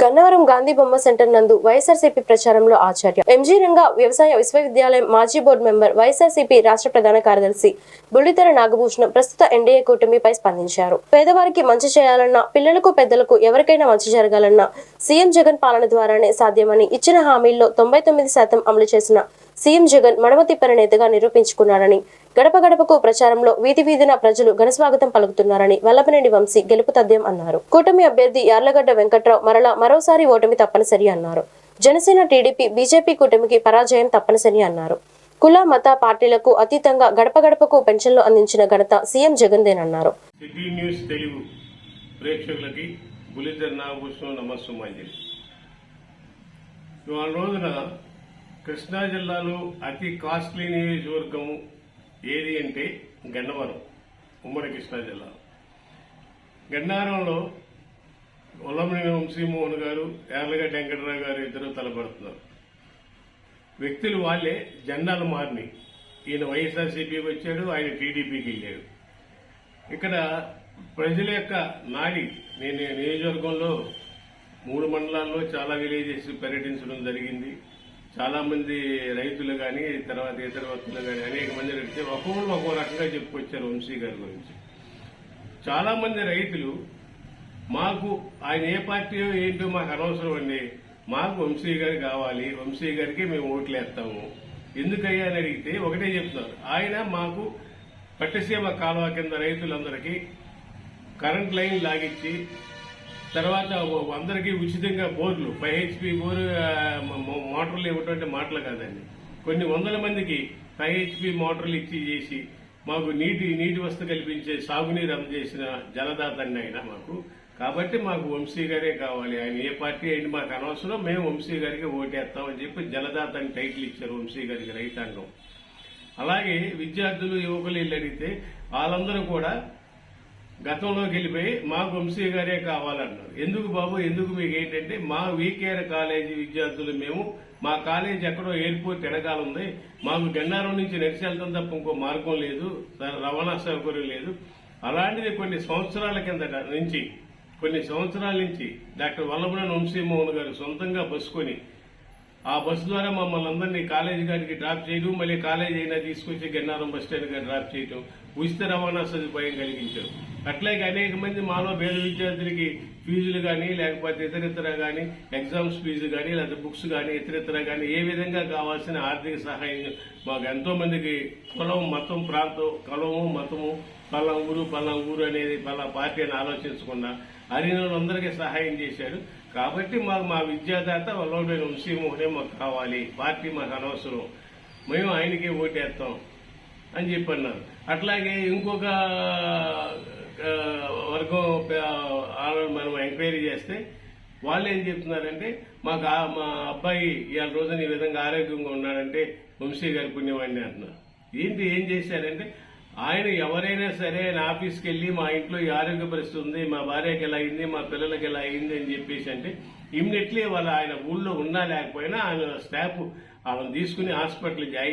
గన్నవరం గాంధీ బొమ్మ సెంటర్ నందు వైఎస్ఆర్సీపీ ప్రచారంలో ఆచార్య. ఎంజీ రంగ వ్యవసాయ విశ్వవిద్యాలయం మాజీ బోర్డు మెంబర్ వైఎస్ఆర్సీపీ రాష్ట్ర ప్రధాన కార్యదర్శి బుల్లితెర నాగభూషణం ప్రస్తుత ఎన్డీఏ కూటమిపై స్పందించారు. పేదవారికి మంచి చేయాలన్నా పిల్లలకు పెద్దలకు ఎవరికైనా మంచి జరగాలన్నా సీఎం జగన్ పాలన ద్వారానే సాధ్యమని ఇచ్చిన హామీల్లో తొంభై తొమ్మిది శాతం అమలు చేసిన సీఎం జగన్ మడమ తిప్పని నేతగా నిరూపించుకున్నారని గడప గడపకు ప్రచారంలో వీధి వీధిన ప్రజలు ఘనస్వాగతం పలుకుతున్నారని వల్లభనేని వంశీ గెలుపు తథ్యం అన్నారు. కూటమి అభ్యర్థి యార్లగడ్డ వెంకట్రావు మరలా మరోసారి ఓటమి తప్పనిసరి అన్నారు. జనసేన టీడీపీ బీజేపీ కూటమికి పరాజయం తప్పనిసరి అన్నారు. కుల మత పార్టీలకు అతీతంగా గడప గడపకు పెన్షన్లు అందించిన ఘనత సీఎం జగన్దేనన్నారు సిటీ న్యూస్ తెలుగు ప్రేక్షకులకి బులిధర్ నాగభూషణం నమస్సుమాంజలి ఇవాళ రోజున కృష్ణా జిల్లాలో అతి కాస్ట్లీ నియోజకవర్గము ఏది అంటే గన్నవరం ఉమ్మడి కృష్ణా జిల్లా. గన్నారంలో ఉల్లమనేని వంశీమోహన్ గారు యార్లగడ్డ వెంకటరావు గారు ఇద్దరు తలపడుతున్నారు. వ్యక్తులు వాళ్ళే జెండాలు మారినాయి ఈయన వైఎస్ఆర్సీపీకి వచ్చాడు ఆయన టీడీపీకి వెళ్ళాడు. ఇక్కడ ప్రజల యొక్క నాడి నేను నియోజకవర్గంలో మూడు మండలాల్లో చాలా విలేజెస్ పర్యటించడం జరిగింది. చాలా మంది రైతులు కానీ తర్వాత ఇతర వ్యక్తులు కానీ అనేక మంది అడిగితే ఒక్కొక్కరు ఒక్కో రకంగా చెప్పుకొచ్చారు వంశీ గారి గురించి. చాలా మంది రైతులు మాకు ఆయన ఏ పార్టీ ఏంటో మాకు అనవసరం అండి. మాకు వంశీ గారు కావాలి వంశీ గారికి మేము ఓట్లు వేస్తాము. ఎందుకయ్యా అని అడిగితే ఒకటే చెప్తున్నారు. ఆయన మాకు పట్టసీమ కాలువ కింద రైతులందరికీ కరెంట్ లైన్ లాగిచ్చి తర్వాత అందరికీ ఉచితంగా బోర్లు ఫైవ్ హెచ్పి బోర్ మోటార్లు ఇవ్వటువంటి మాటలు కాదండి. కొన్ని వందల మందికి ఫైవ్ హెచ్పి మోటార్లు ఇచ్చి చేసి మాకు నీటి నీటి వస్తు కల్పించే సాగునీరు అందజేసిన జలదాత అండి ఆయన మాకు. కాబట్టి మాకు వంశీ గారే కావాలి. ఆయన ఏ పార్టీ అయింది మాకు అనవసరం మేము వంశీ గారికి ఓటేస్తామని చెప్పి జలదాత అని టైటిల్ ఇచ్చారు వంశీ గారికి రైతాంగం. అలాగే విద్యార్థులు యువకులు వీళ్ళు అడిగితే వాళ్ళందరూ కూడా గతంలోకి వెళ్ళిపోయి మాకు వంశీ గారే కావాలన్నారు. ఎందుకు బాబు? ఎందుకు మీకు ఏంటంటే మా వీకేఆర్ కాలేజీ విద్యార్థులు మేము మా కాలేజీ ఎక్కడో ఎయిర్పోర్ట్ వెనకాల ఉంది. మాకు గన్నారం నుంచి నడిచి వెళ్తాం తప్ప ఇంకో మార్గం లేదు. రవాణా సౌకర్యం లేదు. అలాంటిది కొన్ని సంవత్సరాల కిందట నుంచి కొన్ని సంవత్సరాల నుంచి డాక్టర్ వల్లభనేని వంశీమోహన్ గారు సొంతంగా బస్సుకొని ఆ బస్సు ద్వారా మమ్మల్ని అందరినీ కాలేజీ గారికి డ్రాప్ చేయడం మళ్ళీ కాలేజీ అయినా తీసుకొచ్చి గన్నారం బస్ స్టాండ్ గారు డ్రాప్ చేయడం ఉచిత రవాణా సదుపాయం కలిగించారు. అట్లాగే అనేక మంది మాలో పేద విద్యార్థులకి ఫీజులు కానీ లేకపోతే ఇతరితర కానీ ఎగ్జామ్స్ ఫీజు కానీ లేదా బుక్స్ కానీ ఇతరితర కానీ ఏ విధంగా కావాల్సిన ఆర్థిక సహాయం మాకు ఎంతో మందికి కులం మతం ప్రాంతం కులము మతము పలా ఊరు పలా ఊరు అనేది పలా పార్టీ అని ఆలోచించకుండా అడిగిన సహాయం చేశాడు కాబట్టి మాకు మా విద్యాదాత వల్లభైన వంశీమోహనే మాకు కావాలి. పార్టీ మాకు అనవసరం. మేము ఆయనకే ఓటేస్తాం అని చెప్పన్నారు. అట్లాగే ఇంకొక వరకు వర్గం మనం ఎంక్వైరీ చేస్తే వాళ్ళు ఏం చెప్తున్నారంటే మాకు మా అబ్బాయి ఇవాళ రోజున ఈ విధంగా ఆరోగ్యంగా ఉన్నాడంటే వంశీ గారి పుణ్యవాణ్ణి అంటున్నారు. ఏంటి ఏం చేశారంటే ఆయన ఎవరైనా సరే ఆయన ఆఫీస్కి వెళ్ళి మా ఇంట్లో ఈ ఆరోగ్య పరిస్థితి ఉంది మా భార్యకి ఎలా అయింది మా పిల్లలకి ఎలా అయింది అని చెప్పేసి అంటే ఇమ్మీడియట్లీ వాళ్ళు ఆయన ఊళ్ళో ఉన్నా లేకపోయినా ఆయన స్టాఫ్ వాళ్ళని తీసుకుని హాస్పిటల్ జాయిన్